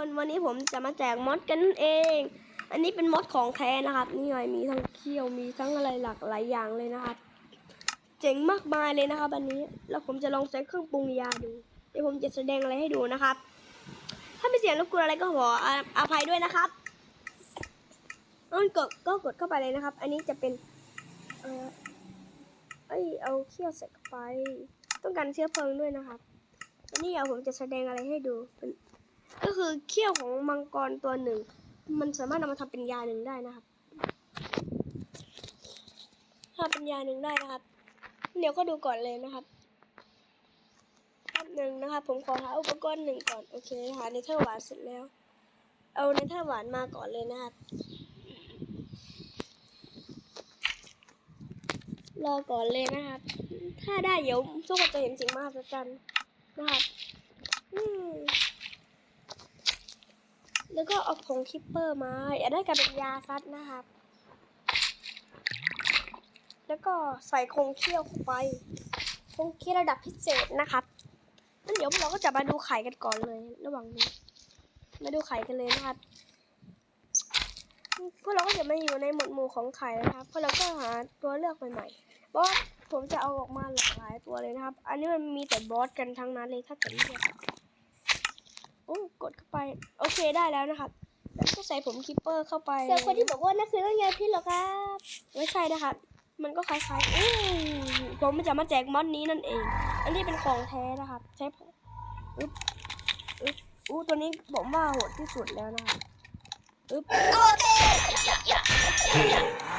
วันวันนี้ผมจะมาแจกมอดกันนั่นเอง อันนี้เป็นมอดของแท้นะครับ นี่ไงมีทั้งเขี้ยวมีทั้งอะไรหลากหลายอย่างเลยนะครับ เจ๋งมากมายเลยนะครับอันนี้ แล้วผมจะลองใช้เครื่องปรุงยาดู เดี๋ยวผมจะแสดงอะไรให้ดูนะครับ ถ้ามีเสียงรบกวนอะไรก็ขอออภัยด้วยนะครับเอากดก็กดเข้าไปเลยนะครับ อันนี้จะเป็น เออเอ้ยเอาเขี้ยวใส่เข้าไป ต้องการเชื้อเพลิงด้วยนะครับอันนี้เดี๋ยวผมจะแสดงอะไรให้ดูเป็น ก็คือเขี้ยวของมังกรตัวหนึ่ง มันสามารถนำมาทำเป็นยาหนึ่งได้นะครับทำเป็นยาหนึ่งได้นะครับ เดี๋ยวก็ดูก่อนเลยนะครับแป๊บหนึ่งนะครับ ผมขอหาอุปกรณ์หนึ่งก่อน โอเคหาในเทอร์หวานเสร็จแล้ว เอาในเทอร์หวานมาก่อนเลยนะครับ รอก่อนเลยนะครับ ถ้าได้เดี๋ยวทุกคนจะเห็นสิ่งมหัศจรรย์นะครับ อืม แล้วก็เอาผงคิปเปอร์มาอย่าได้กลายเป็นยาซัดนะครับ แล้วก็ใส่คงเคี่ยวไป คงเคี่ยวระดับพิเศษนะครับงั้นเดี๋ยวพวกเราก็จะมาดูไข่กันก่อนเลย ระหว่างนี้ มาดูไข่กันเลยนะครับพวกเราก็จะมาอยู่ในหมวดหมู่ของไข่นะครับพวกเราก็หาตัวเลือกใหม่ๆ เพราะผมจะเอาออกมาหลากหลายตัวเลยนะครับ อันนี้มันมีแต่บอสกันทั้งนั้นเลยถ้าเกิดเลือก อ้กดเข้าไป โอเคได้แล้วนะครับแล้วก็ใส่ผมคิปเปอร์เข้าไปเจอคนที่บอกว่านั่นคือเรื่องยาพิษเหรอครับไม่ใช่นะครับ มันก็คล้ายๆอู้ผมจะมาแจกมอดนี้นั่นเอง อันนี้เป็นของแท้นะครับ ใช้ผมอึ๊บอึ๊บอู้ตัวนี้ผมว่าโหดที่สุดแล้วนะครับอึ๊บ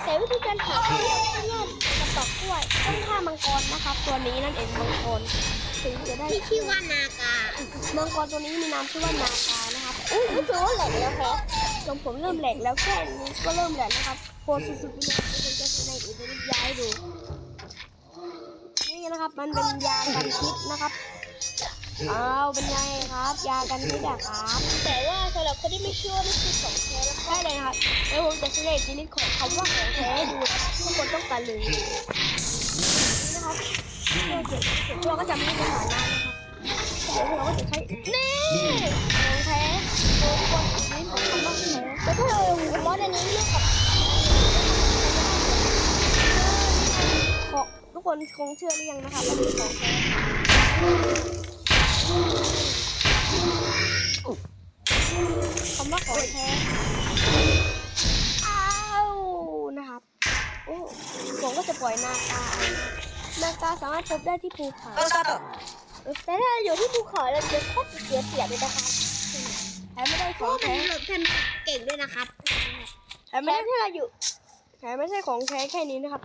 แต่วิธีการหาเพื่อนเงื่อนกระตอกกล้วยต้องฆ่ามังกรนะครับ ตัวนี้นั่นเองมังกรถึงจะได้ที่ชื่อว่านากา มังกรตัวนี้มีนามชื่อว่านาคานะครับอุ้ยรู้สึกว่าแหลกแล้วแพ้จนผมเริ่มแหลกแล้วแค่นี้ก็เริ่มแหลกนะครับโพสสุดๆเลยผมจะแสดงอิทธิฤทธิ์ย้ายดู นี่นะครับมันเป็นยากันพิษนะครับอ้าวเป็นไงครับ ยากันพิษอะครับ แต่ว่าสำหรับคนที่ไม่เชื่อนี่คือของแท้แล้วใช่เลยนะครับแล้วผมจะแสดงอิทธิฤทธิ์ของคำว่าของแท้ดูนะครับทุกคนต้องการเลยนี่นะครับเพื่อเก็บเสร็จตัวก็จะไม่มีสถานะนะ เดี๋ยวเราก็จะใช้นี่ของแท้โอ้ทุกคนอิทธิฤทธิ์ของคำว่าแท้แต่ถ้าเรามอสอันนี้เลือกกับของทุกคนคงเชื่อหรือยังนะคะว่าเป็นของแท้คำว่าของแท้อ้าวนะครับโอ้ผมก็จะปล่อยนาคาเอานาคาสามารถพบได้ที่ภูเขา แต่ถ้าเราอยู่ที่ภูเขาเราจะโคตรเสียเปรียบเลยนะครับแถมไม่ได้เพขราะองว่ามันแท้หลบทันเก่งด้วยนะครับแถมไม่ได้ที่เราอยู่แถมไม่ใช่ของแท้แค่นี้นะครับ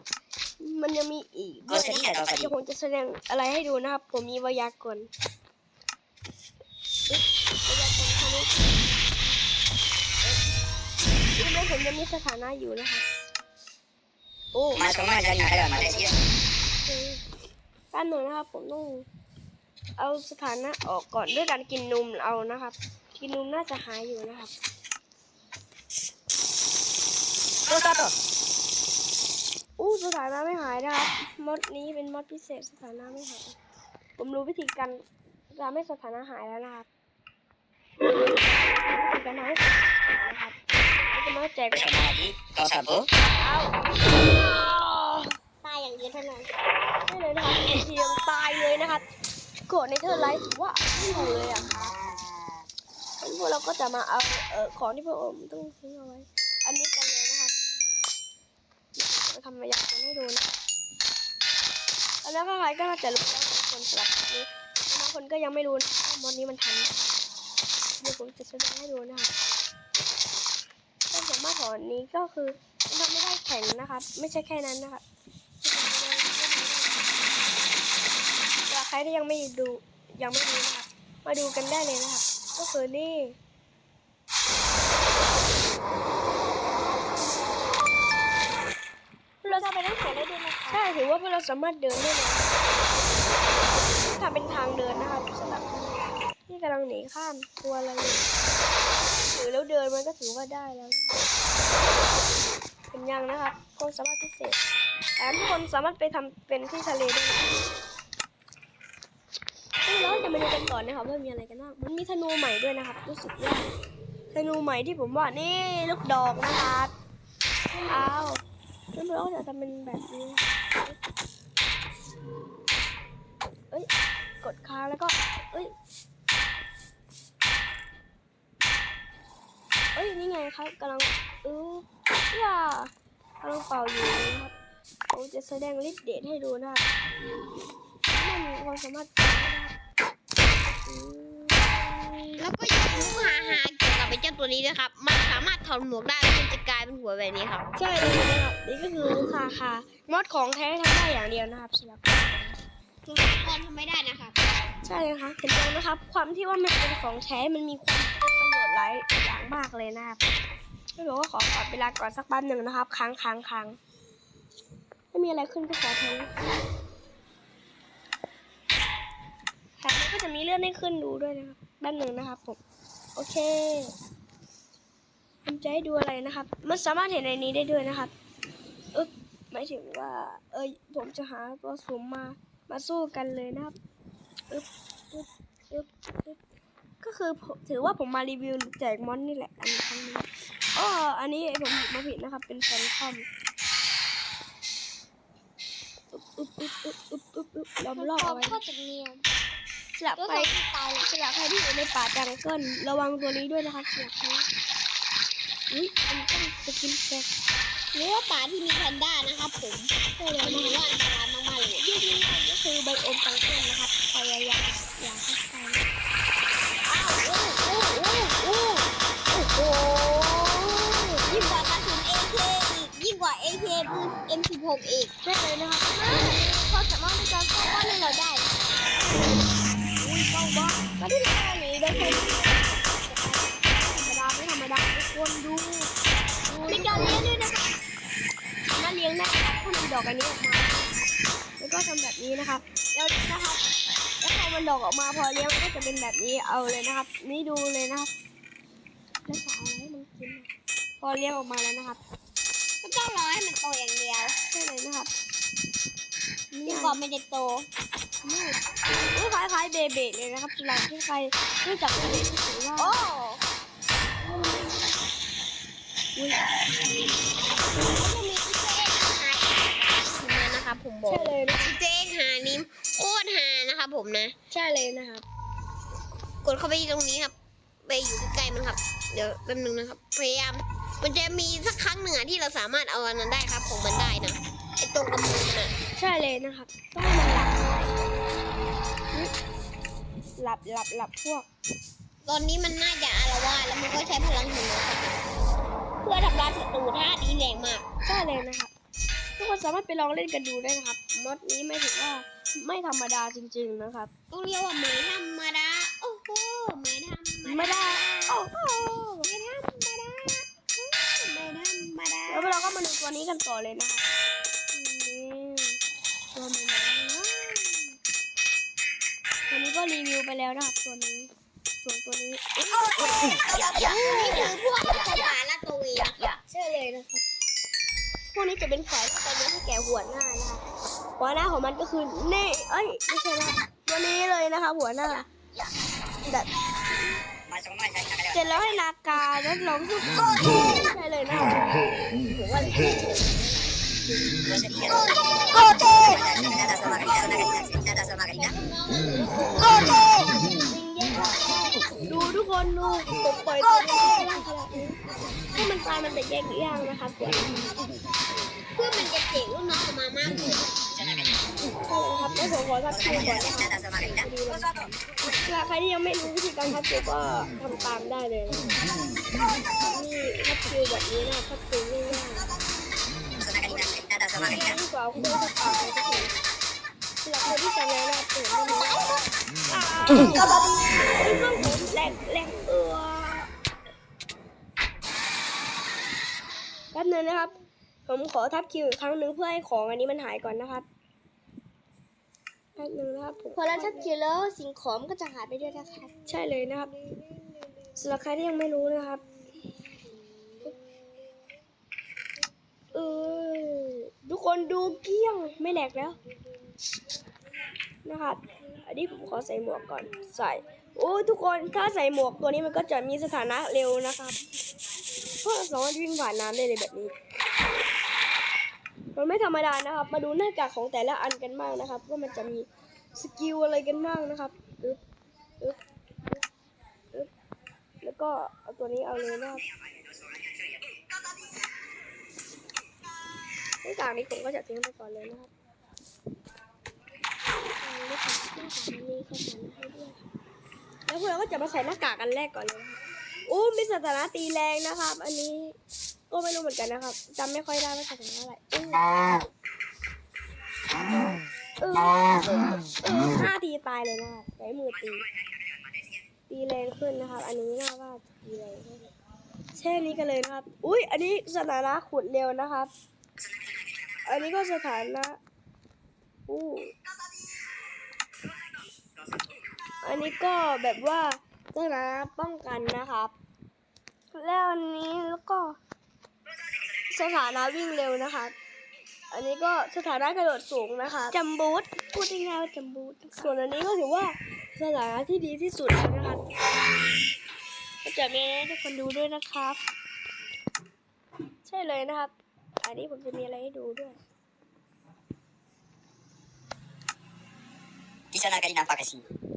มันยังมีอีกด้วยนะครับเดี๋ยวผมจะแสดงอะไรให้ดูนะครับ ผมมีวยากรณ์อึ๊บวยากรณ์คณิตดูไหมผมยังมีสถานะอยู่นะครับโอ้ más o menos ya ni me más decía. แป๊บหนึ่งนะครับผมต้อง เอาสถานะออกก่อนด้วยการกินนมเอานะครับ กินนมน่าจะหายอยู่นะครับ Rosato. อู้สถานะไม่หายนะครับมดนี้เป็นมดพิเศษสถานะไม่หาย ผมรู้วิธีการทำให้สถานะหายแล้วนะครับวิธีการทำให้สถานะหายนะครับเราจะมาแจก Pues aquí, cosa po. ตายอย่างเดียวเท่านั้นได้เลยนะครับทีเดียวตายเลยนะครับ โกรธในเธอไลท์ถือว่าไม่อยู่เลยอะครับงั้นพวกเราก็จะมาเอาเอ่อของที่พวกผมต้องทิ้งเอาไว้ อันนี้กันเลยนะครับจะทำมาอยากจะให้ดูนะแล้วก็ใครก็น่าจะรู้แล้วบางคนสำหรับนี้บางคนก็ยังไม่รู้นะว่ามอดนี้มันทันเดี๋ยวผมจะแสดงให้ดูนะครับความสามารถของนนี้ก็คือมันทำไม่ได้แข็งนะครับ ไม่ใช่แค่นั้นนะครับ แต่ใค รที่ยังไม่ดูยังไม่รู้นะครับมาดูกันได้เลยนะครับ ก็คือนี่เราจะไปนั่งเขียนได้ด้วยนะคะใช่ถือว่าพวกเราสามารถเดินได้เลยทำเป็นทางเดินนะครับสำหรับที่กำลังหนีข้ามตัวอะไรอยู่ถือแล้วเดินมันก็ถือว่าได้แล้วนะครับเป็นยังนะครับความสามารถพิเศษแถมทุกคนสามารถไปทำเป็นที่ทะเลได้ เลยอู้เราจะมาดูกันก่อนนะครับว่ามีอะไรกันบ้างมันมีธนูใหม่ด้วยนะครับรู้สึกว่าธนูใหม่ที่ผมว่านี่ลูกดอกนะครับอ้าวแล้วเราจะทำเป็นแบบนี้เอ้ยกดค้างแล้วก็เอ้ยเอ้ยนี่ไงครับกำลังเอออย่ากำลังเป่าอยู่นะครับผมจะแสดงฤทธิ์เดชให้ดูนะครับไม่มีความสามารถอืม แล้วก็ยังรู้หาหาเกี่ยวกับไอ้เจ้าตัวนี้ด้วยครับ มันสามารถถอดหมวกได้แล้วมันจะกลายเป็นหัวแบบนี้ครับ ใช่เลยนะครับนี่ก็คือคาคามอดของแท้ทำได้อย่างเดียวนะครับสำหรับคือคนทำไม่ได้นะครับ ใช่เลยครับเห็นไหมนะครับ ความที่ว่ามันเป็นของแท้มันมีความประโยชน์หลายอย่างมากเลยนะครับไม่รู้ว่าขอขอเวลาก่อนสักแป๊บหนึ่งนะครับ ค้างค้างค้างไม่มีอะไรขึ้นก็ขอโทษ ครับแล้วก็จะมีเลื่อนให้ขึ้นดูด้วยนะครับแป๊บหนึ่งนะครับผม โอเคผมจะให้ดูอะไรนะครับ มันสามารถเห็นในนี้ได้ด้วยนะครับอึ๊บหมายถึงว่า เอ้ย ผมจะหาตัวสุ่มมา มาสู้กันเลยนะครับอึ๊บอึ๊บอึ๊บอึ๊บก็คือผมถือว่าผมมารีวิวแจกมอนนี่แหละ อันนี้ครั้งนี้อ๋ออันนี้ผมมาผิดนะครับ เป็นแฟนคอมอึ๊บอึ๊บอึ๊บอึ๊บอึ๊บอึ๊บอึ๊บล้อมรอบเอาไว้ ข้อจากเนียม สลับตัวใครสองที่ตายเลยสลับใครที่อยู่ในป่าจังเกิลระวังตัวนี้ด้วยนะครับสลับใครอุ้ยมันต้องจะกินแกะหรือว่าป่าที่มีแพนด้านะครับผมใช่เลยมันนะถือครับว่าอันตรายมากๆเลยยิ่งยิ่งใหญ่ก็คือไบโอมจังเกิลนะครับพยายามอย่าเข้าไปอ้าวโอ้โอ้โอ้โอ้โอ้โหยิ่งกว่ากระสุน AK อีกยิ่งกว่า AK ปืน M16 อีกใช่เลยนะครับเขาสามารถในการเข้าบ้านให้เราได้อุ้ยเป้า บ้าก็ที่แรกนี่โดนคนธรรมดาไม่ธรรมดาทุกคนดูมีการเลี้ยงด้วยนะคะน่าเลี้ยงนะครับถ้ามันดอกอันนี้ออกมา แล้วก็ทำแบบนี้นะครับ แล้วนะครับแล้วพอมันดอกออกมาพอเลี้ยงมันก็จะเป็นแบบนี้เอาเลยนะครับ นี่ดูเลยนะครับแล้วจะเอาอะไรให้มันกินอะพอเลี้ยงออกมาแล้วนะครับก็ต้องรอให้มันโตอย่างเดียวใช่เลยนะครับจนนี่กว่ามันจะโตนี่นี่ คล้ายๆเบเบดเลยนะครับสำหรับที่ใครรู้จักเบเบดก็ถือว่าโอ้อุ้ยก็จะมีอีเจ้หายมานะครับผมบอกใช่เลยนะครับเจ้หานี้โคตรหานะครับผมนะ ใช่เลยนะครับ กดเข้าไปตรงนี้ครับ ไปอยู่ใกล้ๆมันครับ เดี๋ยวแป๊บนึงนะครับ พยายาม มันจะมีสักครั้งหนึ่งอะที่เราสามารถเอาอันนั้นได้ครับ ของมันได้นะไอตรงกำมือมันอะใช่เลยนะครับ ต้องให้มันหลับอุ๊ย หลับหลับหลับพวก ตอนนี้มันน่าจะอารวาสแล้วมันก็ใช้พลังหินนะครับเพื่อทำลายศัตรูท่านี้แรงมากใช่เลยนะครับ ทุกคนสามารถไปลองเล่นกันดูได้นะครับมอดนี้ไม่ถือว่าไม่ธรรมดาจริง ๆนะครับต้องเรียกว่าไม่ธรรมดาโอ้โหไม่ธรรมไม่ดาได้โอ้โหไม่ธรรมดาไม่ธรรมดาแล้วเราก็มาดูตัวนี้กันต่อเลยนะครับนี่ตัวใหม่ๆนะตัวนี้ ก็รีวิวไปแล้วนะครับตัวนี้ ส่วนตัวนี้นี่คือพวกขวาละตัวเวียใช่เลยนะครับ พวกนี้จะเป็นแผลที่ไปเลี้ให้แก่หัวหน้านะหัวหน้าของมันก็คือนี่เอ้ยไม่ใช่นะตัวนี้เลยนะคะหัวหน้าแบบเสร็จแล้วให้นาคารน้ดลงสุกใช่เลยนะครับโกเต โกโก้ดูทุกคนดูผมปล่อยตัวนี้ขางล่างขนาดนี้ถ้ามันตายมันจะแยกย่างนะคะเพื่อนเพื่มันจะเจ๋งลูกน้องออกมามากขึ้นครับแล้ผมขอทักทายก่อนนะครับดีแล้ใครที่ยังไม่รู้วิธีการทักคิวก็ทำตามได้เลยนี่ทักคิวแบบนี้นะทักคิวง่ายๆง่กว่าคุณต้อทาย หรับคนที่จำแล้วนะเปิดมันตายกระบอกเครื่องผมแหลกแหลกเอือแป๊บนึงนะครับ ผมขอทับคิวอีกครั้งหนึ่งเพื่อให้ของอันนี้มันหายก่อนนะครับแป๊บนึงนะครับผมพอเราทับคิวแล้วสิ่งของก็จะหายไปด้วยนะครับใช่เลยนะครับสำหรับใครที่ยังไม่รู้นะครับเออทุกคนดูเกลี้ยงไม่แหลกแล้ว นะครับนนี้ผมขอใส่หมวกก่อน ใส่ โอ้ทุกคน ถ้าใส่หมวกตัวนี้มันก็จะมีสถานะเร็วนะครับ เพราะสามารถวิ่งผ่านน้ำได้เลยแบบนี้ มันไม่ธรรมดานะครับ มาดูหน้ากากของแต่ละอันกันบ้างนะครับ ว่ามันจะมีสกิลอะไรกันบ้างนะครับอึ๊บอึ๊บอึ๊บแล้วก็เอาตัวนี้เอาเลยนะครับหน้ากากนี้ผมก็จะทิ้งไปก่อนเลยนะครับ น้ากากหน้ากากอันนี้เข้ามให้ด้วยแล้วพวกเราก็จะมาใส่หน้ากากอันแรกก่อนเลยนะครับโอ้มีสถานะตีแรงนะครับ อันนี้ก็ไม่รู้เหมือนกันนะครับจำไม่ค่อยได้ว่าสถานะอะไรเออเออเออเออห้าทีตายเลยนะครับใช้มือตีตีแรงขึ้นนะครับ อันนี้น่าว่าตีแรงแช่นี้กันเลยนะครับ อุ้ยอันนี้สถานะขุดเร็วนะครับ อันนี้ก็สถานะอู้ อันนี้ก็แบบว่าสถานะป้องกันนะครับ แล้วอันนี้แล้วก็ สถานะวิ่งเร็วนะคะอันนี้ก็สถานะกระโดดสูงนะคะจัมบูทพูดง่ายๆว่าจัมบูทส่วนอันนี้ก็ถือว่าสถานะที่ดีที่สุดแล้วนะคะก็จะมีให้ทุกคนดูด้วยนะครับ ใช่เลยนะครับ อันนี้ผมจะมีอะไรให้ดูด้วย Bisa nak kali nampak kat sini.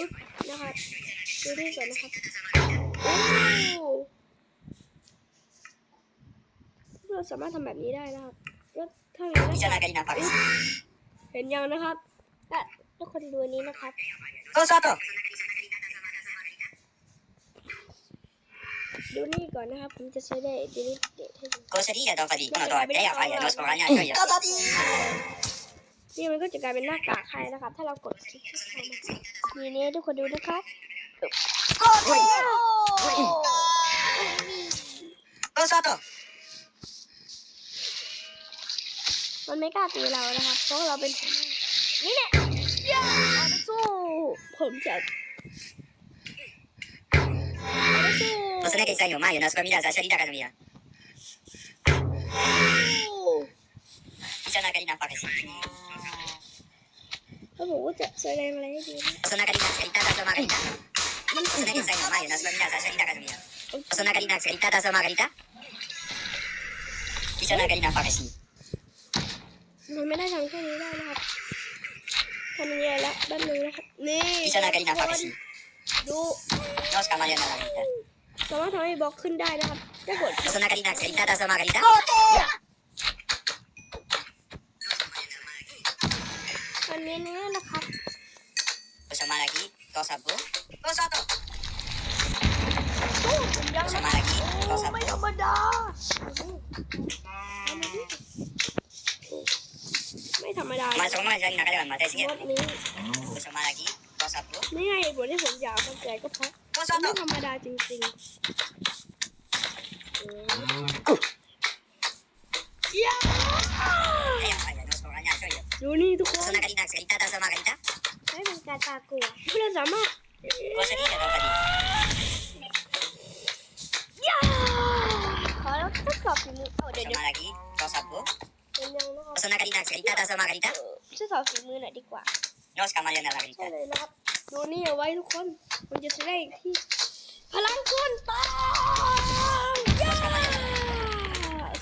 อึ๊บนะครับดูนี่ก่อนนะครับโอ้เราสามารถทำแบบนี้ได้นะครับก็ถ้าอย่างนั้น Bisa nak kali nampak kat sini. เห็นยังนะครับอะทุกคนดูอันนี้นะครับ Kau satu. ดูนี่ก่อนนะครับ ผมจะใช้ได้ดีลิเดทให้ดู Kau sedia dong tadi. Kau nak tahu apa ya? Apa ya? Nos orangnya tu ya. Kau tadi. นี่มันก็จะกลายเป็นหน้ากากให้นะครับ ถ้าเรากดคลิกที่เข้ามา มีนี้ทุกคนดูนะครับโอ้โหก็ซาต่อมันไม่กล้าตีเรานะครับ เพราะเราเป็นนี่ยมาสู้ผมจะย่มายู่นะสู้ ผมจะとすねけんさいの前よなすこみだざしゃりだかのみや。いじゃなかりなぱかし。 แล้วผมก็จะแสดงอะไรให้ดูนะ Kau senang kali nak cerita tak sama kali tak? มัน Kau senang kisah yang mayu. Nos kau mila saya cerita kat dia. Kau senang kali nak cerita tak sama kali tak? Bisa nak kali nampak kat sini. มันไม่ได้ทำแค่นี้ได้นะครับทำยังไงละแป๊บนึงนะครับนี่ Bisa nak kali nampak kat sini. ดู Nos kau malu nak lagi tak? สามารถทำให้บล็อกขึ้นได้นะครับถ้ากด Kau senang kali nak cerita tak sama kali tak? Ya. อันนี้ นี่นะครับ Kau sama lagi. Kau sabu. Kau satu. โอ้ผมยัง Kau นะ sama lagi. โอ้ Kau ไม่ sabu. ธรรมดาไม่ธรรมดา Masuk mana jadi nak kali mata ม sikit. ดนี้ Kau sama lagi. Kau sabu. นี่ไงเหตุผลที่ผมอยากมันแจกก็เพราะ Kau มันไม่ satu. ธรรมดาจริงๆ ดูนี่ทุกคนโซนาการิตาเซริตาตาโซมาการิตาไม่เป็นการตากลัวเราสามารถโกสรีกับโกสรีย่าขอเราทดสอบฝีมือโอ้เดี๋ยวมาลากีโทรศัพท์บุ๊กโซนาการิตาเาริตาตาโซมาการิตาทดสอบฝีมือหน่อยดีกว่าโนสกามาเรียนอะไรกันใช่เลยนะครับดูนี่เอาไว้ทุกคนมันจะแสดงที่พลังขึ้นตองย่า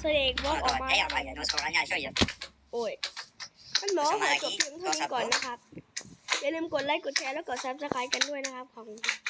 แสดงว่าออกมาโอ้ย kau orangnya tu ya. โอ้ยท่านหมอขอจบเพียงเท่านี้ก่อนนะครับ อย่าลืมกดไลค์ กดแชร์ แล้วกดซับสไครต์กันด้วยนะครับ ขอบคุณครับ